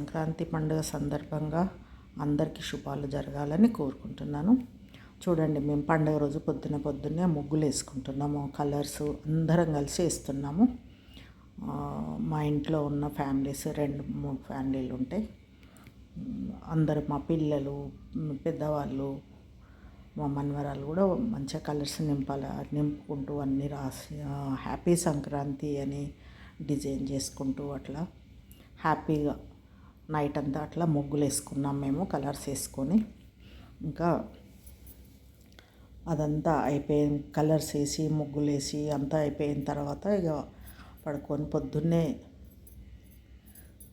సంక్రాంతి పండుగ సందర్భంగా అందరికీ శుభాలు జరగాలని కోరుకుంటున్నాను. చూడండి మేము పండుగ రోజు పొద్దున పొద్దున్నే ముగ్గులు వేసుకుంటున్నాము కలర్స్ అందరం కలిసి వేస్తున్నాము. మా ఇంట్లో ఉన్న ఫ్యామిలీస్ రెండు మూడు ఫ్యామిలీలు ఉంటాయి అందరు మా పిల్లలు పెద్దవాళ్ళు మా మనవరాలు కూడా మంచిగా కలర్స్ నింపాల నింపుకుంటూ అన్నీ రాసి హ్యాపీ సంక్రాంతి అని డిజైన్ చేసుకుంటూ అట్లా హ్యాపీగా నైట్ అంతా అట్లా ముగ్గులు వేసుకున్నాం మేము కలర్స్ వేసుకొని. ఇంకా అదంతా అయిపోయిన కలర్స్ వేసి ముగ్గులు వేసి అంతా అయిపోయిన తర్వాత ఇక పడుకొని పొద్దున్నే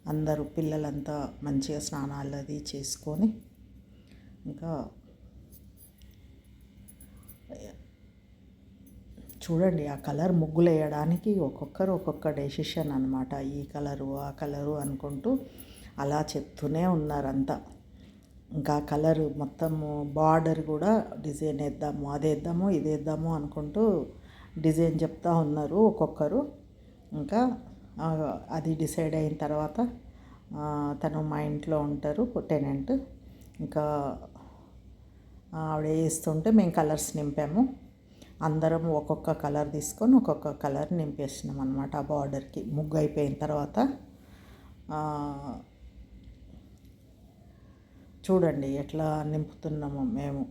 అందరూ పిల్లలంతా మంచిగా స్నానాలు అది చేసుకొని ఇంకా చూడండి ఆ కలర్ ముగ్గులు వేయడానికి ఒక్కొక్కరు ఒక్కొక్క డెసిషన్ అనమాట ఈ కలరు ఆ కలరు అనుకుంటూ అలా చెప్తూనే ఉన్నారంతా. ఇంకా కలర్ మొత్తము బార్డర్ కూడా డిజైన్ వేద్దాము అదేద్దాము ఇదేద్దాము అనుకుంటూ డిజైన్ చెప్తా ఉన్నారు ఒక్కొక్కరు. ఇంకా అది డిసైడ్ అయిన తర్వాత తను మా ఇంట్లో ఉంటారు టెనెంట్. ఇంకా ఆవిడ వేస్తుంటే మేము కలర్స్ నింపాము. అందరం ఒక్కొక్క కలర్ తీసుకొని ఒక్కొక్క కలర్ నింపేసినాం అనమాట ఆ బార్డర్కి. ముగ్గు అయిపోయిన తర్వాత చూడండి ఎట్లా నింపుతున్నామో మేము.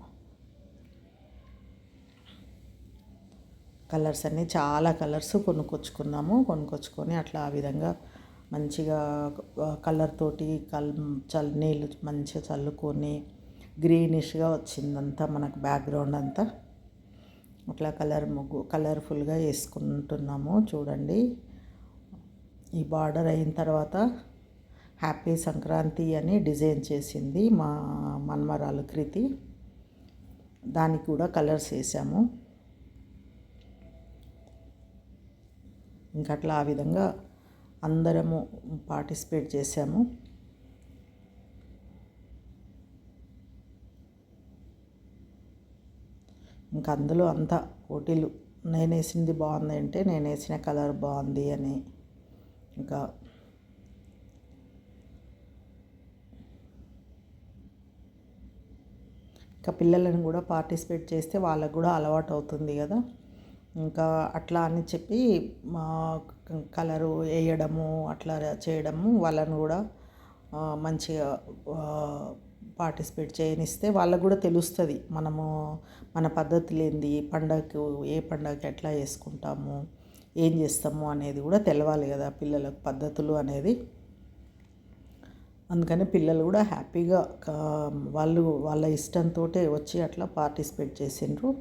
కలర్స్ అన్నీ చాలా కలర్స్ కొనుక్కొచ్చుకున్నాము కొనుక్కొచ్చుకొని అట్లా ఆ విధంగా మంచిగా కలర్ తోటి కల్ చల్ నీళ్ళు మంచిగా చల్లుకొని గ్రీనిష్గా వచ్చిందంతా మనకు బ్యాక్గ్రౌండ్ అంతా. అట్లా కలర్ ముగ్గు కలర్ఫుల్గా వేసుకుంటున్నాము చూడండి. ఈ బార్డర్ అయిన తర్వాత హ్యాపీ సంక్రాంతి అని డిజైన్ చేసింది మా మన్మరాలు కృతి. దానికి కూడా కలర్స్ వేసాము. ఇంకా అట్లా ఆ విధంగా అందరము పార్టిసిపేట్ చేసాము. ఇంకా అందులో అంతా పోటీలు నేను వేసింది బాగుంది అంటే నేను వేసిన కలర్ బాగుంది అని ఇంకా ఇంకా పిల్లలను కూడా పార్టిసిపేట్ చేస్తే వాళ్ళకు కూడా అలవాటు అవుతుంది కదా. ఇంకా అట్లా అని చెప్పి మా కలరు వేయడము అట్లా చేయడము వాళ్ళను కూడా మంచిగా పార్టిసిపేట్ చేయనిస్తే వాళ్ళకు కూడా తెలుస్తుంది మనము మన పద్ధతులు ఏంది పండగకు ఏ పండగకి ఎట్లా చేసుకుంటాము ఏం చేస్తాము అనేది కూడా తెలవాలి కదా పిల్లలకు పద్ధతులు అనేది. అందుకని పిల్లలు కూడా హ్యాపీగా కా- వాళ్ళు వాళ్ళ ఇష్టంతో వచ్చి అట్లా పార్టిసిపేట్ చేసిండ్రు.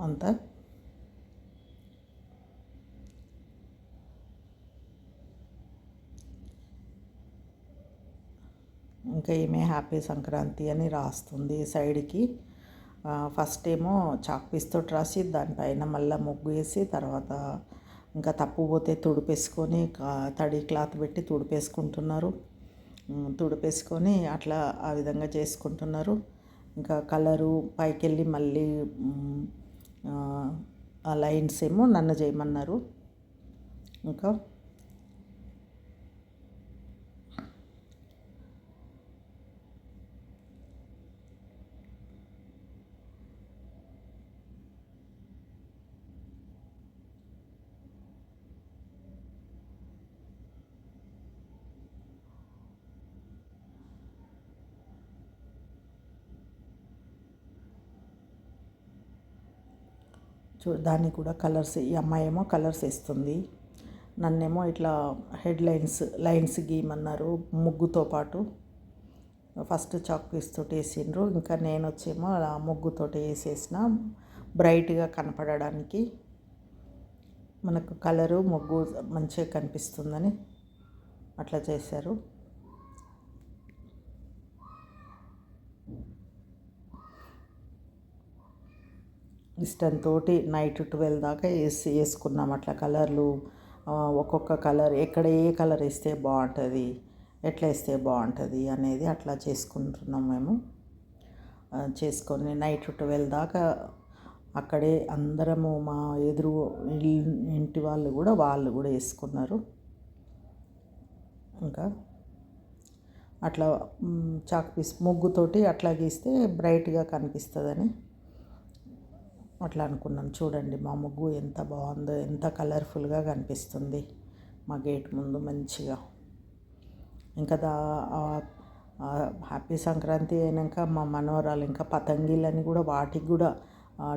అంతా. ఇంకా ఈమె హ్యాపీ సంక్రాంతి అని రాస్తుంది సైడ్కి. ఫస్ట్ ఏమో చాక్ పీస్తో రాసి దానిపైన మళ్ళీ ముగ్గు వేసి తర్వాత ఇంకా తప్పు పోతే తుడిపేసుకొని తడి క్లాత్ పెట్టి తుడిపేసుకుంటున్నారు. తుడిపేసుకొని అట్లా ఆ విధంగా చేసుకుంటున్నారు. ఇంకా కలరు పైకి వెళ్ళి మళ్ళీ ఆ లైన్స్ ఏమో నన్ను చేయమన్నారు. ఇంకా చూ కూడా కలర్స్ ఈ అమ్మాయి ఏమో కలర్స్ వేస్తుంది. నన్నేమో ఇట్లా హెడ్ లైన్స్ లైన్స్ గీయమన్నారు ముగ్గుతో పాటు. ఫస్ట్ చాక్ పీస్ తోటి వేసిండ్రు. ఇంకా నేను వచ్చేమో అలా ముగ్గుతోటి వేసేసిన. బ్రైట్గా కనపడడానికి. మనకు కలరు ముగ్గు మంచిగా కనిపిస్తుందని అట్లా చేశారు. ఇష్టంతో నైట్ ట్వెల్వ్ దాకా వేసి వేసుకున్నాం అట్లా కలర్లు. ఒక్కొక్క కలర్ ఎక్కడ ఏ కలర్ వేస్తే బాగుంటుంది ఎట్లా వేస్తే బాగుంటుంది అనేది అట్లా చేసుకుంటున్నాం మేము. చేసుకొని నైట్ ట్వెల్వ్ దాకా అక్కడే అందరము మా ఎదురు ఇంటి వాళ్ళు కూడా వాళ్ళు కూడా వేసుకున్నారు. ఇంకా అట్లా చాక్ పీస్ ముగ్గుతోటి అట్లా గీస్తే బ్రైట్గా కనిపిస్తుందని. అట్లా అనుకున్నాం. చూడండి మా ముగ్గు ఎంత బాగుందో ఎంత కలర్ఫుల్గా కనిపిస్తుంది మా గేట్ ముందు మంచిగా. ఇంకా దా హ్యాపీ సంక్రాంతి అయినాక మా మనవరాలు ఇంకా పతంగిలని కూడా వాటికి కూడా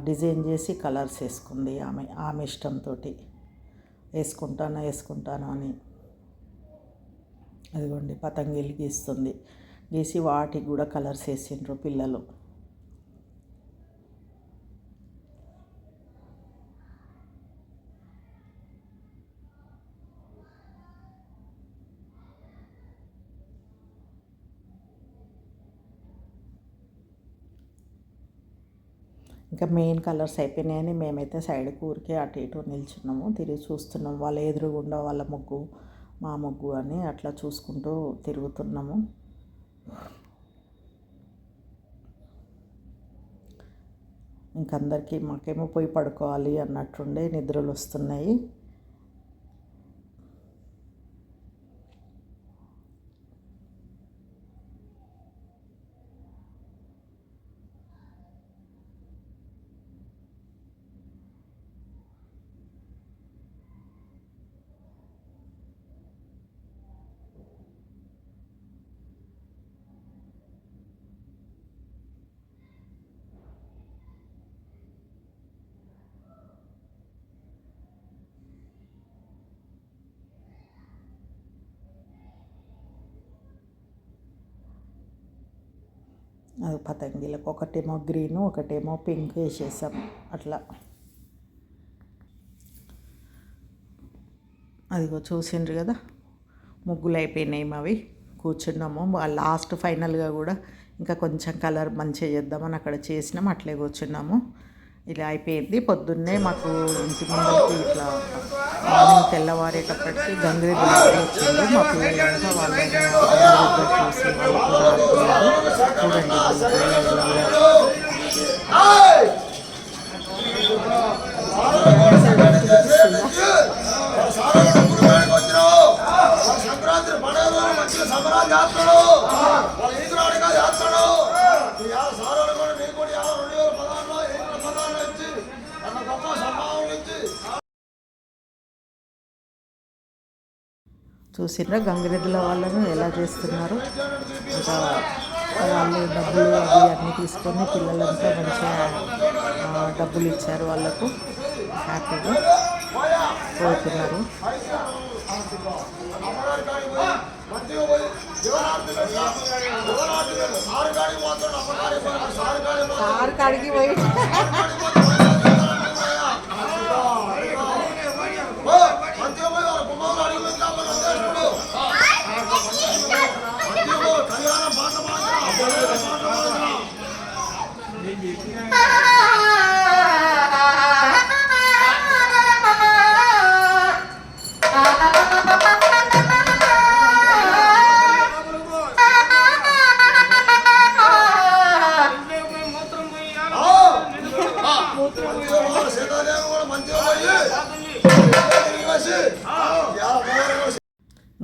డిజైన్ చేసి కలర్స్ వేసుకుంది ఆమె ఆమె ఇష్టంతో వేసుకుంటాను వేసుకుంటాను అని. అదిగోండి పతంగిలు గీస్తుంది. గీసి వాటికి కూడా కలర్స్ వేసిండ్రు పిల్లలు. ఇంకా మెయిన్ కలర్స్ అయిపోయినాయని మేమైతే సైడ్ ఊరికే అటు ఇటు నిల్చున్నాము. తిరిగి చూస్తున్నాం. వాళ్ళ ఎదురుగుండా వాళ్ళ ముగ్గు మా ముగ్గు అని అట్లా చూసుకుంటూ తిరుగుతున్నాము. ఇంకందరికీ మాకేమో పోయి పడుకోవాలి అన్నట్టుండే నిద్రలు వస్తున్నాయి. అది పతంగిలకు. ఒకటేమో గ్రీన్ ఒకటేమో పింక్ వేసేసాం. అట్లా. అదిగో చూసిండ్రు కదా? ముగ్గులు అయిపోయినాయి అవి కూర్చున్నాము లాస్ట్ ఫైనల్గా కూడా ఇంకా కొంచెం కలర్ మంచిగా చేద్దామని అక్కడ చేసినాం. అట్లే కూర్చున్నాము. ఇలా అయిపోయింది. పొద్దున్నే మాకు ఇంటి ముందరికి ఇట్లా మార్నింగ్ తెల్లవారేటప్పటికి గంగిరి వచ్చింది మా పిల్లలంతా వాళ్ళు చూసి వాళ్ళు కూడా చూడండి. వాళ్ళ సంక్రాంతి పండుగ మంచిగా సంబరాలు చూసిర్రా గంగిరెద్దుల వాళ్ళను ఎలా చేస్తున్నారు? ఇంకా వాళ్ళు డబ్బులు అవి అన్నీ తీసుకొని పిల్లలంతా మంచిగా డబ్బులు ఇచ్చారు వాళ్ళకు. హ్యాపీగా పోతున్నారు. అమ్మగారి కాడికి సారు పోయి.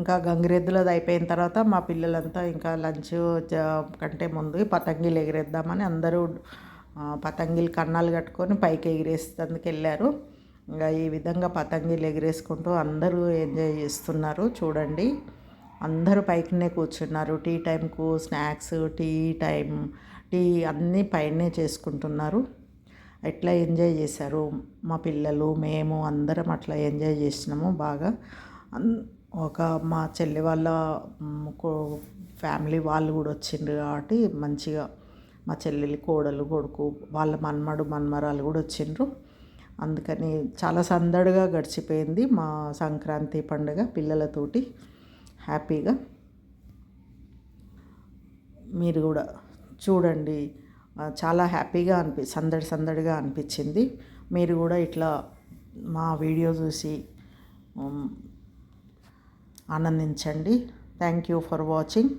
ఇంకా గంగిరెద్దులది అయిపోయిన తర్వాత మా పిల్లలంతా ఇంకా లంచ్ కంటే ముందు పతంగిలు ఎగిరేద్దామని అందరూ పతంగిలు కన్నాలు కట్టుకొని పైకి ఎగిరేసేందుకు వెళ్ళారు. ఇంకా ఈ విధంగా పతంగిలు ఎగిరేసుకుంటూ అందరూ ఎంజాయ్ చేస్తున్నారు. చూడండి అందరూ పైకినే కూర్చున్నారు. టీ టైంకు స్నాక్స్ టీ టైం టీ అన్నీ పైనే చేసుకుంటున్నారు. ఎట్లా ఎంజాయ్ చేశారు మా పిల్లలు మేము అందరం అట్లా ఎంజాయ్ చేసినాము బాగా. అన్- ఒక మా చెల్లి వాళ్ళ కో- ఫ్యామిలీ వాళ్ళు కూడా వచ్చిండ్రు కాబట్టి మంచిగా మా చెల్లెలి కోడలు కొడుకు వాళ్ళ మన్మడు మన్మరాలు కూడా వచ్చిండ్రు. అందుకని చాలా సందడిగా గడిచిపోయింది మా సంక్రాంతి పండుగ పిల్లలతోటి. హ్యాపీగా మీరు కూడా చూడండి. చాలా హ్యాపీగా అనిపి సందడి సందడిగా అనిపించింది. మీరు కూడా ఇట్లా మా వీడియో చూసి ఆనందించండి. Thank you for watching